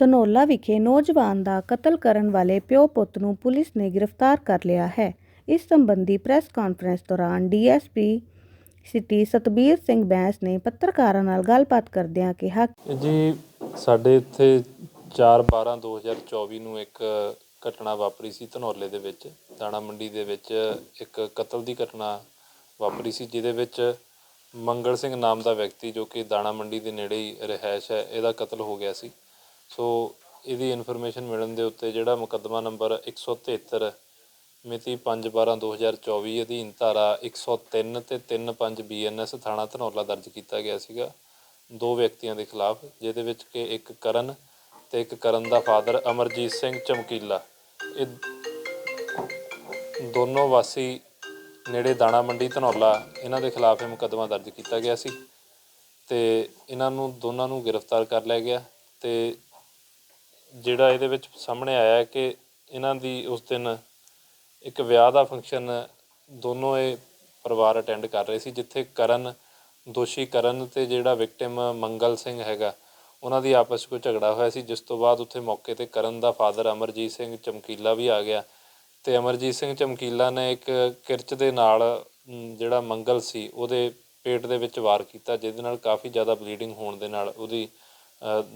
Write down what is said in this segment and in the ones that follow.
ਧਨੌਲਾ ਵਿਖੇ ਨੌਜਵਾਨ ਦਾ ਕਤਲ ਕਰਨ ਵਾਲੇ ਪਿਓ ਪੁੱਤ ਨੂੰ ਪੁਲਿਸ ਨੇ ਗ੍ਰਿਫਤਾਰ ਕਰ ਲਿਆ ਹੈ। ਇਸ ਸੰਬੰਧੀ ਪ੍ਰੈਸ ਕਾਨਫਰੰਸ ਦੌਰਾਨ ਡੀਐਸਪੀ ਸਿਟੀ ਸਤਬੀਰ ਸਿੰਘ ਬੈਂਸ ਨੇ ਪੱਤਰਕਾਰਾਂ ਨਾਲ ਗੱਲਬਾਤ ਕਰਦਿਆਂ ਕਿਹਾ ਜੀ ਸਾਡੇ ਇੱਥੇ 4/12/2024 ਨੂੰ ਇੱਕ ਘਟਨਾ ਵਾਪਰੀ ਸੀ ਧਨੌਲੇ ਦੇ ਵਿੱਚ, ਦਾਣਾ ਮੰਡੀ ਦੇ ਵਿੱਚ ਇੱਕ ਕਤਲ ਦੀ ਘਟਨਾ ਵਾਪਰੀ ਸੀ, ਜਿਹਦੇ ਵਿੱਚ ਮੰਗਲ ਸਿੰਘ ਨਾਮ ਦਾ ਵਿਅਕਤੀ ਜੋ ਕਿ ਦਾਣਾ ਮੰਡੀ ਦੇ ਨੇੜੇ ਹੀ ਰਿਹਾਇਸ਼ ਹੈ, ਇਹਦਾ ਕਤਲ ਹੋ ਗਿਆ ਸੀ। ਸੋ ਇਹਦੀ ਇਨਫੋਰਮੇਸ਼ਨ ਮਿਲਣ ਦੇ ਉੱਤੇ ਜਿਹੜਾ ਮੁਕੱਦਮਾ ਨੰਬਰ 173 ਮਿਤੀ 5/12/2024 ਅਧੀਨ ਧਾਰਾ 103 ਤੇ 35 ਬੀਐਨਐਸ ਥਾਣਾ ਧਨੌਲਾ ਦਰਜ ਕੀਤਾ ਗਿਆ ਸੀਗਾ। ਦੋ ਵਿਅਕਤੀਆਂ ਦੇ ਖਿਲਾਫ, ਜਿਹਦੇ ਵਿੱਚ ਕਿ ਇੱਕ ਕਰਨ ਤੇ ਇੱਕ ਕਰਨ ਦਾ ਫਾਦਰ ਅਮਰਜੀਤ ਸਿੰਘ ਚਮਕੀਲਾ। ਇਹ ਦੋਨੋਂ ਵਾਸੀ ਨੇੜੇ ਦਾਣਾ ਮੰਡੀ, ਧਨੌਲਾ, ਇਹਨਾਂ ਦੇ ਖਿਲਾਫ ਇਹ ਮੁਕੱਦਮਾ ਦਰਜ ਕੀਤਾ ਗਿਆ ਸੀ ਤੇ ਇਹਨਾਂ ਨੂੰ, ਦੋਨਾਂ ਨੂੰ ਗ੍ਰਿਫਤਾਰ ਕਰ ਲਿਆ ਗਿਆ ਤੇ ਜਿਹੜਾ ਇਹਦੇ ਵਿੱਚ ਸਾਹਮਣੇ ਆਇਆ ਕਿ ਇਹਨਾਂ ਦੀ ਉਸ ਦਿਨ ਇੱਕ ਵਿਆਹ ਦਾ ਫੰਕਸ਼ਨ ਦੋਨੋਂ ਇਹ ਪਰਿਵਾਰ ਅਟੈਂਡ ਕਰ ਰਹੇ ਸੀ, ਜਿੱਥੇ ਕਰਨ, ਦੋਸ਼ੀ ਕਰਨ ਤੇ ਜਿਹੜਾ ਵਿਕਟਿਮ ਮੰਗਲ ਸਿੰਘ ਹੈਗਾ, ਉਹਨਾਂ ਦੀ ਆਪਸ 'ਚ ਕੋਈ ਝਗੜਾ ਹੋਇਆ ਸੀ, ਜਿਸ ਤੋਂ ਬਾਅਦ ਉੱਥੇ ਮੌਕੇ ਤੇ ਕਰਨ ਦਾ ਫਾਦਰ ਅਮਰਜੀਤ ਸਿੰਘ ਚਮਕੀਲਾ ਵੀ ਆ ਗਿਆ। ਅਤੇ ਅਮਰਜੀਤ ਸਿੰਘ ਚਮਕੀਲਾ ਨੇ ਇੱਕ ਕਿਰਚ ਦੇ ਨਾਲ ਜਿਹੜਾ ਮੰਗਲ ਸੀ, ਉਹਦੇ ਪੇਟ ਦੇ ਵਿੱਚ ਵਾਰ ਕੀਤਾ, ਜਿਹਦੇ ਨਾਲ ਕਾਫੀ ਜ਼ਿਆਦਾ ਬਲੀਡਿੰਗ ਹੋਣ ਦੇ ਨਾਲ ਉਹਦੀ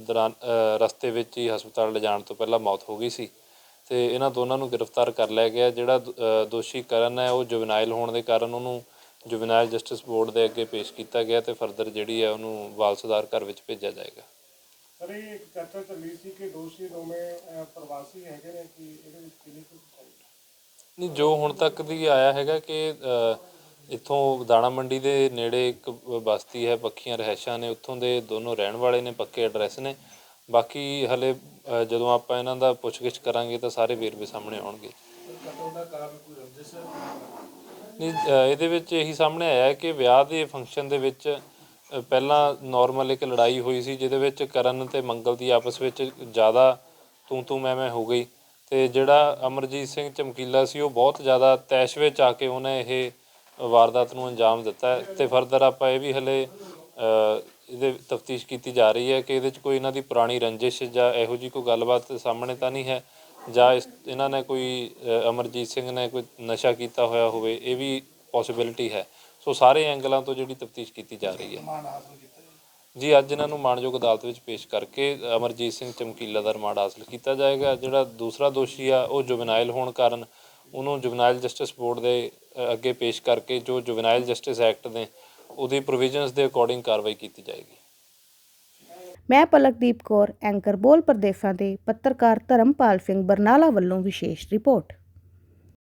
ਦੌਰਾਨ ਰਸਤੇ ਵਿੱਚ ਹੀ ਹਸਪਤਾਲ ਲਿਜਾਣ ਤੋਂ ਪਹਿਲਾਂ ਮੌਤ ਹੋ ਗਈ ਸੀ। ਤੇ ਇਹਨਾਂ ਦੋਨਾਂ ਨੂੰ ਗ੍ਰਿਫਤਾਰ ਕਰ ਲਿਆ ਗਿਆ, ਜਿਹੜਾ ਦੋਸ਼ੀ ਕਰਨ ਹੈ, ਉਹ ਜੁਵਨਾਈਲ ਹੋਣ ਦੇ ਕਾਰਨ ਉਹਨੂੰ ਜੁਵਨਾਈਲ ਜਸਟਿਸ ਬੋਰਡ ਦੇ ਅੱਗੇ ਪੇਸ਼ ਕੀਤਾ ਗਿਆ ਤੇ ਫਰਦਰ ਜਿਹੜੀ ਹੈ ਉਹਨੂੰ ਵਾਲ ਸੁਧਾਰ ਘਰ ਵਿੱਚ ਭੇਜਿਆ ਜਾਏਗਾ। ਸਰ, ਇਹ ਇੱਕ ਚਰਚਾ ਚੱਲੀ ਸੀ ਕਿ ਦੋਸ਼ੀ ਦੋਵੇਂ ਪ੍ਰਵਾਸੀ ਹੈਗੇ ਨੇ ਕਿ ਇਹਦੇ ਵਿੱਚ ਕਿੰਨੀ ਨਹੀਂ, ਜੋ ਹੁਣ ਤੱਕ ਦੀ ਆਇਆ ਹੈਗਾ ਕਿ ਇੱਥੋਂ ਦਾਣਾ ਮੰਡੀ ਦੇ ਨੇੜੇ ਇੱਕ ਬਸਤੀ ਹੈ, ਪੱਖੀਆਂ ਰਹਿਸ਼ਾਂ ਨੇ, ਉੱਥੋਂ ਦੇ ਦੋਨੋਂ ਰਹਿਣ ਵਾਲੇ ਨੇ, ਪੱਕੇ ਐਡਰੈਸ ਨੇ। ਬਾਕੀ ਹਲੇ ਜਦੋਂ ਆਪਾਂ ਇਹਨਾਂ ਦਾ ਪੁੱਛਗਿੱਛ ਕਰਾਂਗੇ ਤਾਂ ਸਾਰੇ ਵੇਰਵੇ ਸਾਹਮਣੇ ਆਉਣਗੇ। ਨਹੀਂ ਇਹਦੇ ਵਿੱਚ ਇਹੀ ਸਾਹਮਣੇ ਆਇਆ ਕਿ ਵਿਆਹ ਦੇ ਫੰਕਸ਼ਨ ਦੇ ਵਿੱਚ ਪਹਿਲਾਂ ਨਾਰਮਲ ਇੱਕ ਲੜਾਈ ਹੋਈ ਸੀ, ਜਿਹਦੇ ਵਿੱਚ ਕਰਨ ਤੇ ਮੰਗਲ ਦੀ ਆਪਸ ਵਿੱਚ ਜ਼ਿਆਦਾ ਤੂੰ ਤੂੰ ਮੈਂ ਮੈਂ ਹੋ ਗਈ। ਅਤੇ ਜਿਹੜਾ ਅਮਰਜੀਤ ਸਿੰਘ ਚਮਕੀਲਾ ਸੀ, ਉਹ ਬਹੁਤ ਜ਼ਿਆਦਾ ਤੈਸ਼ ਵਿੱਚ ਆ ਕੇ ਉਹਨੇ ਇਹ ਵਾਰਦਾਤ ਨੂੰ ਅੰਜਾਮ ਦਿੱਤਾ ਅਤੇ ਫਰਦਰ ਆਪਾਂ ਇਹ ਵੀ ਹਲੇ ਇਹਦੇ ਤਫਤੀਸ਼ ਕੀਤੀ ਜਾ ਰਹੀ ਹੈ ਕਿ ਇਹਦੇ 'ਚ ਕੋਈ ਇਹਨਾਂ ਦੀ ਪੁਰਾਣੀ ਰੰਜਿਸ਼ ਜਾਂ ਇਹੋ ਜਿਹੀ ਕੋਈ ਗੱਲਬਾਤ ਸਾਹਮਣੇ ਤਾਂ ਨਹੀਂ ਹੈ, ਜਾਂ ਇਸ, ਇਹਨਾਂ ਨੇ ਕੋਈ ਅਮਰਜੀਤ ਸਿੰਘ ਨੇ ਕੋਈ ਨਸ਼ਾ ਕੀਤਾ ਹੋਇਆ ਹੋਵੇ, ਇਹ ਵੀ ਪੋਸਿਬਿਲਿਟੀ ਹੈ। ਸੋ ਸਾਰੇ ਐਂਗਲਾਂ ਤੋਂ ਜਿਹੜੀ ਤਫਤੀਸ਼ ਕੀਤੀ ਜਾ ਰਹੀ ਹੈ। ਜੀ, ਅੱਜ ਇਹਨਾਂ ਨੂੰ ਮਾਣਯੋਗ ਅਦਾਲਤ ਵਿੱਚ ਪੇਸ਼ ਕਰਕੇ ਅਮਰਜੀਤ ਸਿੰਘ ਚਮਕੀਲਾ ਦਾ ਰਿਮਾਂਡ ਹਾਸਲ ਕੀਤਾ ਜਾਏਗਾ। ਜਿਹੜਾ ਦੂਸਰਾ ਦੋਸ਼ੀ ਆ, ਉਹ ਜੁਵਨਾਈਲ ਹੋਣ ਕਾਰਨ ਉਹਨੂੰ ਜੁਵਨਾਈਲ ਜਸਟਿਸ ਬੋਰਡ ਦੇ ਅੱਗੇ ਪੇਸ਼ ਕਰਕੇ ਜੋ ਜੁਵਨਾਈਲ ਜਸਟਿਸ ਐਕਟ ਨੇ ਉਹਦੀ ਪ੍ਰੋਵੀਜ਼ਨਸ ਦੇ ਅਕੋਰਡਿੰਗ ਕਾਰਵਾਈ ਕੀਤੀ ਜਾਏਗੀ। ਮੈਂ ਪਲਕਦੀਪ ਕੌਰ, ਐਂਕਰ ਬੋਲ ਪ੍ਰਦੇਸ਼ਾਂ ਦੇ ਪੱਤਰਕਾਰ ਧਰਮਪਾਲ ਸਿੰਘ ਬਰਨਾਲਾ ਵੱਲੋਂ ਵਿਸ਼ੇਸ਼ ਰਿਪੋਰਟ।